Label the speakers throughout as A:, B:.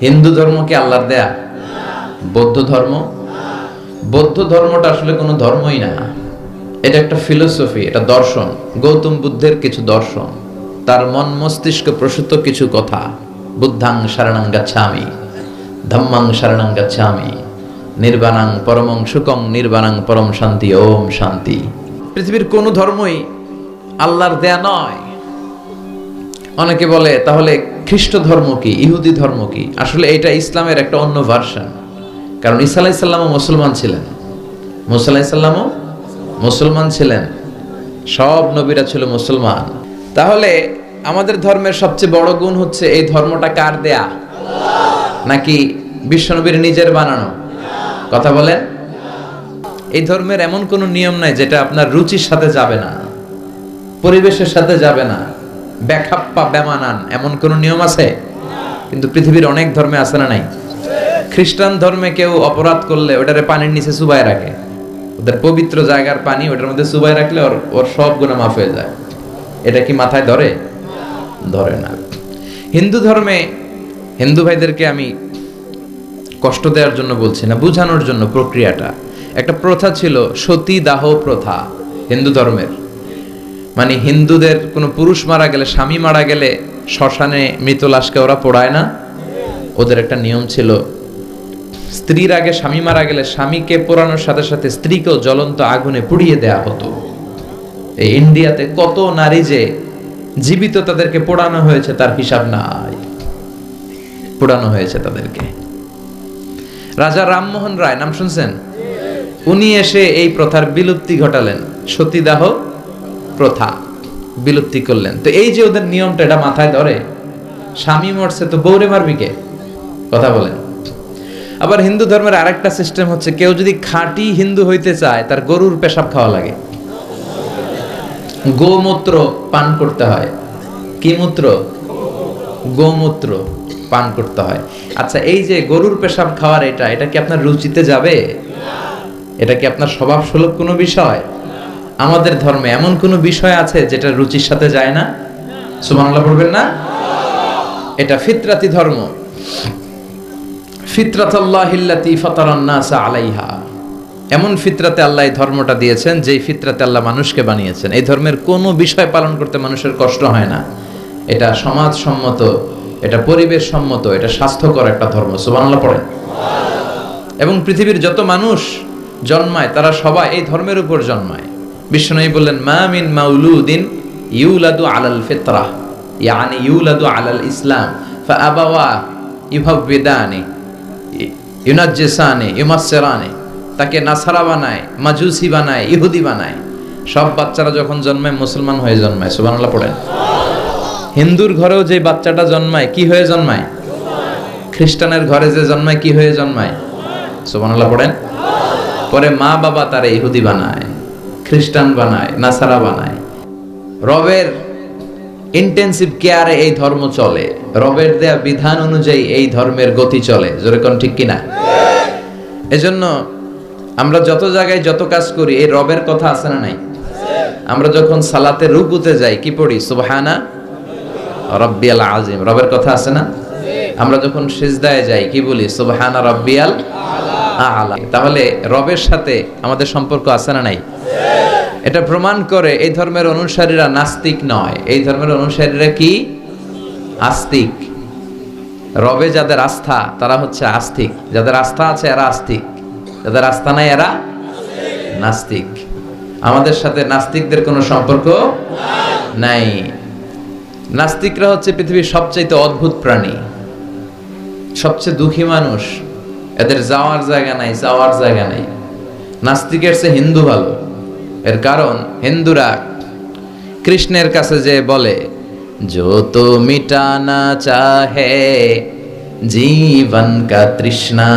A: হিন্দু ধর্ম কি আল্লাহর দেয়া? বৌদ্ধ ধর্ম? বৌদ্ধ ধর্মটা আসলে কোনো ধর্মই না। এটা একটা ফিলোসফি এটা দর্শন। গৌতম বুদ্ধের কিছু দর্শন। তার মন মস্তিষ্ক প্রসূত কিছু কথা। বুদ্ধাং শরণাং গাচ্ছামি, ধম্মাং শরণাং গাচ্ছামি, নির্বাণাং পরমং সুকং নির্বাণাং পরম শান্তি, ওম শান্তি। পৃথিবীর কোনো ধর্মই আল্লাহর দেয়া নয়। অনেকে বলে, তাহলে খ্রিস্ট ধর্ম কি? ইহুদি ধর্ম কি? আসলে এটা ইসলামের একটা অন্য ভার্সন কারণ ইসা আলাইসাল্লামও মুসলমান ছিলেন। মুসা আলাইসাল্লামও মুসলমান ছিলেন। সব নবীরা ছিল মুসলমান। তাহলে আমাদের ধর্মের সবচেয়ে বড় গুণ হচ্ছে, এই ধর্মটা কার দেয়া? নাকি বিশ্বনবীর নিজের বানানো? কথা বলেন। এই ধর্মের এমন কোনো নিয়ম নাই যেটা আপনার রুচির সাথে যাবে না, পরিবেশের সাথে যাবে না। ব্যাখাপ্পা বেমানান এমন কোন নিয়ম আছে? কিন্তু পৃথিবীর অনেক ধর্মে আছে না নাই? খ্রিস্টান ধর্মে কেউ অপরাধ করলে ওটারে পানির নিচে চুবাই রাখে। ওদের পবিত্র জায়গার পানি ওটার মধ্যে চুবাই রাখলে ওর ওর সব গুণা মাফ হয়ে যায়। এটা কি মাথায় ধরে? ধরে না। হিন্দু ধর্মে হিন্দু ভাইদেরকে আমি কষ্ট দেওয়ার জন্য বলছি না, বোঝানোর জন্য প্রক্রিয়াটা। একটা প্রথা ছিল সতী দাহ প্রথা হিন্দু ধর্মের। মানে হিন্দুদের কোনো পুরুষ মারা গেলে, স্বামী মারা গেলে শ্মশানে মৃত লাশকে ওরা পোড়ায় না? ওদের একটা নিয়ম ছিল, স্ত্রীর আগে স্বামী মারা গেলে স্বামীকে পোড়ানোর সাথে সাথে স্ত্রীকেও জ্বলন্ত আগুনে পুড়িয়ে দেয়া হতো। এই ইন্ডিয়াতে কত নারী যে জীবিত তাদেরকে পোড়ানো হয়েছে, তার হিসাব নাই। পোড়ানো হয়েছে তাদেরকে। রাজা রামমোহন রায়, নাম শুনছেন? উনি এসে এই প্রথার বিলুপ্তি ঘটালেন। সতীদাহ প্রথা বিলুপ্তি করলেন। তো এই যে ওদের নিয়মটা, এটা মাথায় ধরে? স্বামী মরছে তো বৌরে মারবি কে? কথা বলেন। আবার হিন্দু ধর্মের আরেকটা সিস্টেম হচ্ছে, কেউ যদি খাঁটি হিন্দু হইতে চায়, তার গরুর পেশাব খাওয়া লাগে। গোমূত্র পান করতে হয়। কি মূত্র? গোমূত্র পান করতে হয়। আচ্ছা এই যে গরুর পেশাব খাওয়ার এটা এটা কি আপনার রুচিতে যাবে? এটা কি আপনার স্বভাব সুলভ কোনো বিষয়? আমাদের ধর্মে এমন কোনো বিষয় আছে যেটা রুচির সাথে যায় না? সুবহানাল্লাহ পড়বেন না? এটা ফিতরাতি ধর্ম। ফিতরাতাল্লাহিল্লাতি ফাতারান নাসা আলাইহা। এমন ফিতরাতে আল্লাহ এই ধর্মটা দিয়েছেন যেই ফিতরাতে আল্লাহ মানুষকে বানিয়েছেন। এই ধর্মের কোনো বিষয় পালন করতে মানুষের কষ্ট হয় না। এটা সমাজ সম্মত এটা পরিবেশ সম্মত এটা স্বাস্থ্যকর একটা ধর্ম। সুবহানাল্লাহ পড়েন। এবং পৃথিবীর যত মানুষ জন্মায়, তারা সবাই এই ধর্মের উপর জন্মায়। বিষ্ণু বললেন, মা মিন মাউলুদিন ইউলাদু আলাল ফিতরা। ইয়ানি ইউলাদু আলাল ইসলাম। ফাআবাওয়া ইউহাব্বিদানি, ইউনাজ্জিসানি, ইউমাসসিরানি। তাকে নাসারা বানায়, মাজুসি বানায়, ইহুদি বানায়। সব বাচ্চারা যখন জন্মায়, মুসলমান হয়ে জন্মায়। সুবহানাল্লাহ পড়েন। হিন্দুর ঘরেও যে বাচ্চাটা জন্মায়, কি হয়ে জন্মায়? খ্রিস্টানের ঘরে যে জন্মায়, কি হয়ে জন্মায়? সুবহানাল্লাহ পড়েন। পরে মা বাবা তারা ইহুদি বানায়। খ্রিস্টান বানায়, নাসারা বানায়। রবের ইন্টেন্সিভ কেয়ারে এই ধর্ম চলে। রবের দেয়া বিধান অনুযায়ী এই ধর্মের গতি চলে। জোরে কোন ঠিক কিনা? এজন্য আমরা যত জায়গায় যত কাজ করি, এই রবের কথা আছে না নাই? আমরা যখন সালাতে রুকুতে যাই, কি পড়ি? সুবহানা রব্বিয়াল আজিম রবের কথা আছে না? আমরা যখন সিজদায় যাই, কি বলি? সুবহানা রব্বিয়াল আলা তাহলে রবের সাথে আমাদের সম্পর্ক আছে না নাই? এটা প্রমাণ করে এই ধর্মের অনুসারীরা নাস্তিক নয়। এই ধর্মের অনুসারীরা কি? আস্তিক। রবে যাদের আস্থা, তারা হচ্ছে আস্তিক। যাদের আস্থা আছে, এরা আস্তিক। যাদের আস্থা নাই, এরা নাস্তিক। আমাদের সাথে নাস্তিকদের কোনো সম্পর্ক নাই। নাস্তিকরা হচ্ছে পৃথিবীর সবচাইতে অদ্ভুত প্রাণী। সবচেয়ে দুঃখী মানুষ। এদের যাওয়ার জায়গা নাই, যাওয়ার জায়গা নাই। নাস্তিকের চেয়ে হিন্দু ভালো। এর কারণ হিন্দুরা কৃষ্ণের কাছে যে বলে যত মিটানা চাহে, জীবন কা তৃষ্ণা,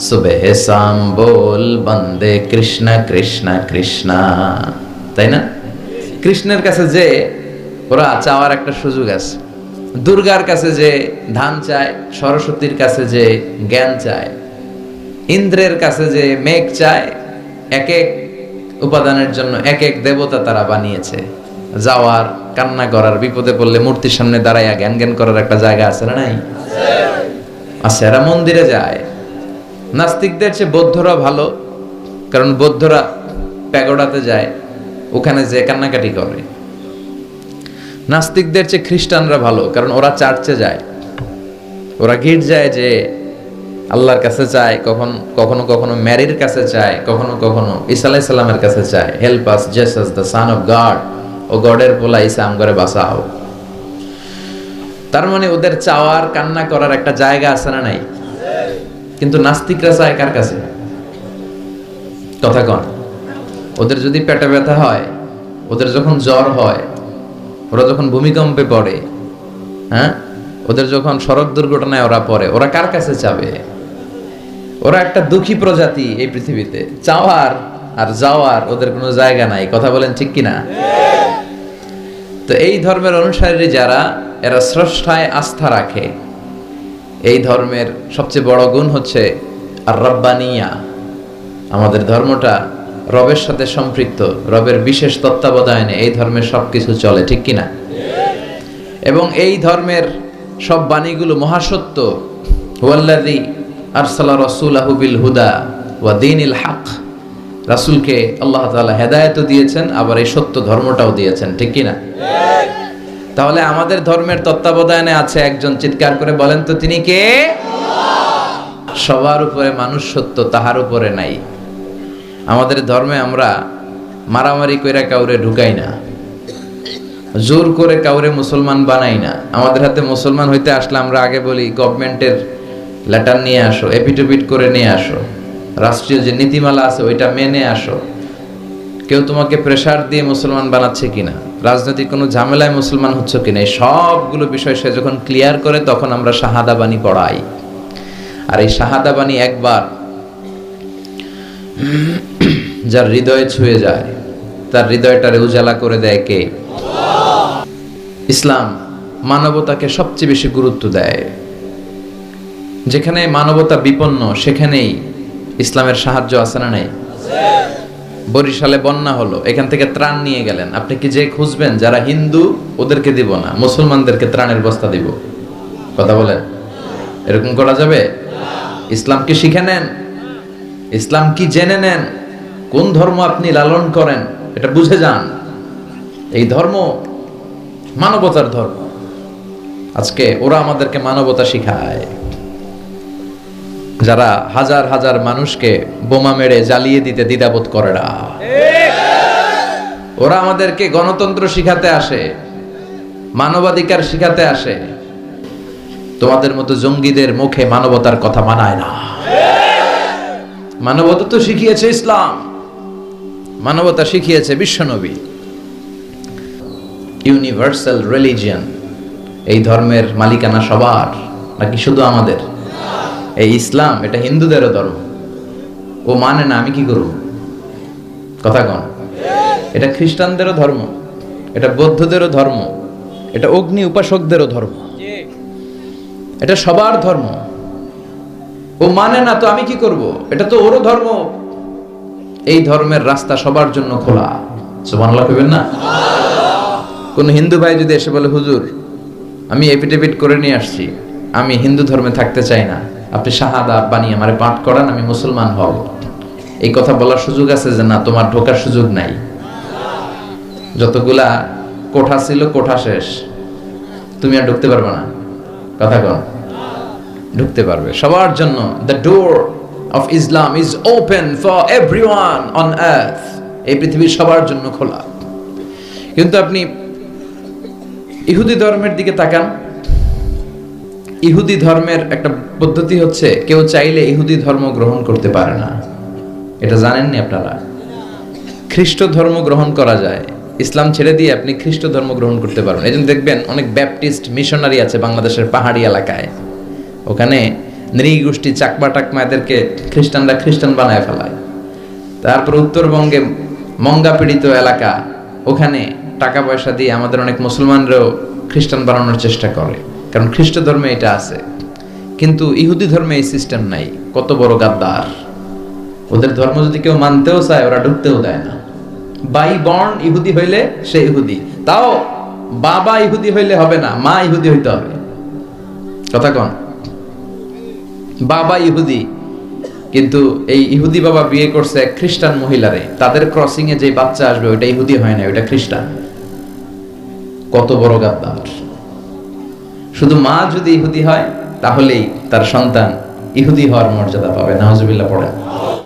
A: সুবেহ শাম বল বন্দে কৃষ্ণ কৃষ্ণ কৃষ্ণ। তাই না? কৃষ্ণের কাছে যে, ওরা চাওয়ার একটা সুযোগ আছে। দুর্গার কাছে যে ধান চায়, সরস্বতীর কাছে যে জ্ঞান চায়, ইন্দ্রের কাছে যে মেঘ চায়, এক এক উপাদানের জন্য এক এক দেবতা তারা বানিয়েছে। যাওয়ার, কান্না করার, বিপদে পড়লে মূর্তির সামনে দাঁড়াইয়া জ্ঞান জ্ঞান করার একটা জায়গা আছে না নাই? আচ্ছা এরা মন্দিরে যায়। নাস্তিকদের চেয়ে বৌদ্ধরা ভালো, কারণ বৌদ্ধরা প্যাগোডাতে যায়, ওখানে যে কান্নাকাটি করে। নাস্তিকদের চেয়ে খ্রিস্টানরা ভালো, কারণ ওরা চার্চে যায়। ওরা গির্জায় যে আল্লাহর কাছে চায় কখন কখনো কখনো ম্যারির কাছে চায় কখনো কখনো আলাইহিস সালামের কাছে চায় help us Jesus the son of God ও গডের পোলা ইসা আমগরে বাঁচাও। তার মানে ওদের চাওয়ার, কান্না করার একটা জায়গা আছে না নাই? কিন্তু নাস্তিকরা চায় কার কাছে? কথা কন। ওদের যদি পেটে ব্যথা হয়, ওদের যখন জ্বর হয়, ওরা যখন ভূমিকম্পে পড়ে হ্যাঁ? ওদের যখন সড়ক দুর্ঘটনায় ওরা পড়ে, ওরা কার কাছে চাবে ওরা একটা দুঃখী প্রজাতি এই পৃথিবীতে। চাওয়ার আর যাওয়ার ওদের কোনো জায়গা নাই। কথা বলেন ঠিক কিনা? তো এই ধর্মের অনুসারী যারা, এরা স্রষ্টায় আস্থা রাখে। এই ধর্মের সবচেয়ে বড় গুণ হচ্ছে আর রব্বানিয়া আমাদের ধর্মটা রবের সাথে সম্পৃক্ত, রবের বিশেষ তত্ত্বাবধায়নে এই ধর্মের সবকিছু চলে, ঠিক কিনা? এবং এই ধর্মের সব বাণীগুলো মহাসত্য। হুয়াল্লাদি আরসালা রসুলাহু বিল হুদা ওয়া দিনিল হক। রাসূলকে আল্লাহ তাআলা হেদায়েতও দিয়েছেন, আবার এই সত্য ধর্মটাও দিয়েছেন, ঠিক কিনা? তাহলে আমাদের ধর্মের তত্ত্বাবধানে আছে একজন চিৎকার করে বলেন তো, তিনি কে? সবার উপরে মানুষ সত্য, তাহার উপরে নাই। আমাদের ধর্মে আমরা মারামারি কইরা কাউরে ঢুকাই না। জোর করে কাউরে মুসলমান বানাই না। আমাদের হাতে মুসলমান হইতে আসলে আমরা আগে বলি গভর্নমেন্টের লেটার নিয়ে আসো এপিটুপিট করে নিয়ে আসো। রাষ্ট্রীয় যে নীতিমালা আছে, ওইটা মেনে আসো। কেউ তোমাকে প্রেসার দিয়ে মুসলমান বানাচ্ছে কিনা, রাজনৈতিক কোনো ঝামেলায় মুসলমান হচ্ছে কিনা, এই সবগুলো বিষয় সে যখন ক্লিয়ার করে, তখন আমরা শাহাদা বাণী পড়াই। আর এই শাহাদা বাণী একবার যার হৃদয়ে ছুঁয়ে যায়, তার হৃদয়টারে উজালা করে দেয় কে? ইসলাম মানবতাকে সবচেয়ে বেশি গুরুত্ব দেয়। যেখানে মানবতা বিপন্ন, সেখানেই ইসলামের সাহায্য আছে না নেই? বরিশালে বন্যা হলো, এখান থেকে ত্রাণ নিয়ে গেলেন। আপনি কি যে খুঁজবেন, যারা হিন্দু, ওদেরকে দিব না, মুসলমানদেরকে ত্রাণের বস্তা দিব। কথা বলেন। এরকম করা যাবে? ইসলাম কি শিখে নেন? ইসলাম কি জেনে নেন? কোন ধর্ম আপনি লালন করেন? এটা বুঝে যান। এই ধর্ম মানবতার ধর্ম। আজকে ওরা আমাদেরকে মানবতা শিখায়। যারা হাজার হাজার মানুষকে বোমা মেরে জ্বালিয়ে দিতে দ্বিধাবোধ করে না। ওরা আমাদেরকে গণতন্ত্র শিখাতে আসে, মানবাধিকার শিখাতে আসে। তোমাদের মতো জঙ্গিদের মুখে মানবতার কথা মানায় না। মানবতা তো শিখিয়েছে ইসলাম। মানবতা শিখিয়েছে বিশ্বনবী। ইউনিভার্সাল রিলিজিয়ান, এই ধর্মের মালিকানা সবার, নাকি শুধু আমাদের? এই ইসলাম, এটা হিন্দুদেরও ধর্ম। ও মানে না, আমি কি করব? কথা কন। এটা খ্রিস্টানদেরও ধর্ম, এটা বৌদ্ধদেরও ধর্ম, এটা অগ্নি উপাসকদেরও ধর্ম। এটা সবার ধর্ম। ও মানে না, তো আমি কি করব? এটা তো ওরও ধর্ম। এই ধর্মের রাস্তা সবার জন্য খোলা। সুবহানাল্লাহ কইবেন না? কোন হিন্দু ভাই যদি এসে বলে, হুজুর, আমি এপিডেভিট করে নিয়ে আসছি। আমি হিন্দু ধর্মে থাকতে চাই না। আপনি শাহাদা বানিয়ে আমার পাঠ করান, আমি মুসলমান হব। এই কথা বলার সুযোগ আছে যে না, তোমার ঢোকার সুযোগ নাই। যতগুলা কোঠা ছিল, কোঠা শেষ। তুমি আর ঢুকতে পারবে না। কথা কন। ঢুকতে পারবে। সবার জন্য the door of Islam is open for everyone on earth এই পৃথিবীর সবার জন্য খোলা। কিন্তু আপনি ইহুদি ধর্মের দিকে তাকান ইহুদি ধর্মের একটা পদ্ধতি হচ্ছে, কেউ চাইলে ইহুদি ধর্ম গ্রহণ করতে পারে না। এটা জানেননি আপনারা? খ্রিস্ট ধর্ম গ্রহণ করা যায়। ইসলাম ছেড়ে দিয়ে আপনি খ্রিস্ট ধর্ম গ্রহণ করতে পারবেন। এই দেখবেন, অনেক ব্যাপটিস্ট মিশনারি আছে বাংলাদেশের পাহাড়ি এলাকায়। ওখানে নৃগোষ্ঠী চাকমা টাকমা এদেরকে খ্রিস্টানরা খ্রিস্টান বানায় ফেলায়। তারপর উত্তরবঙ্গে মঙ্গা পীড়িত এলাকা, ওখানে টাকা পয়সা দিয়ে আমাদের অনেক মুসলমানরাও খ্রিস্টান বানানোর চেষ্টা করে। কারণ খ্রিস্ট ধর্মে এটা আছে। কিন্তু ইহুদি ধর্মে এই সিস্টেম নাই। কত বড় গাদ্দার। ওদের ধর্ম যদি কেউ মানতেও চায়, ওরা ঢুকতেও দেয় না। বাই বর্ন ইহুদি হইলে সে ইহুদি। তাও বাবা ইহুদি হইলে হবে না, মা ইহুদি হইতে হবে। কথা কন। বাবা ইহুদি। কিন্তু এই ইহুদি বাবা বিয়ে করছে এক খ্রিস্টান মহিলারে। তাদের ক্রসিং এ যে বাচ্চা আসবে ওটা ইহুদি হয় না ওটা খ্রিস্টান। কত বড় গাদ্দার। শুধু মা যদি ইহুদি হয় তাহলেই তার সন্তান ইহুদি হওয়ার মর্যাদা পাবে। নাহজবিল্লা পড়েন।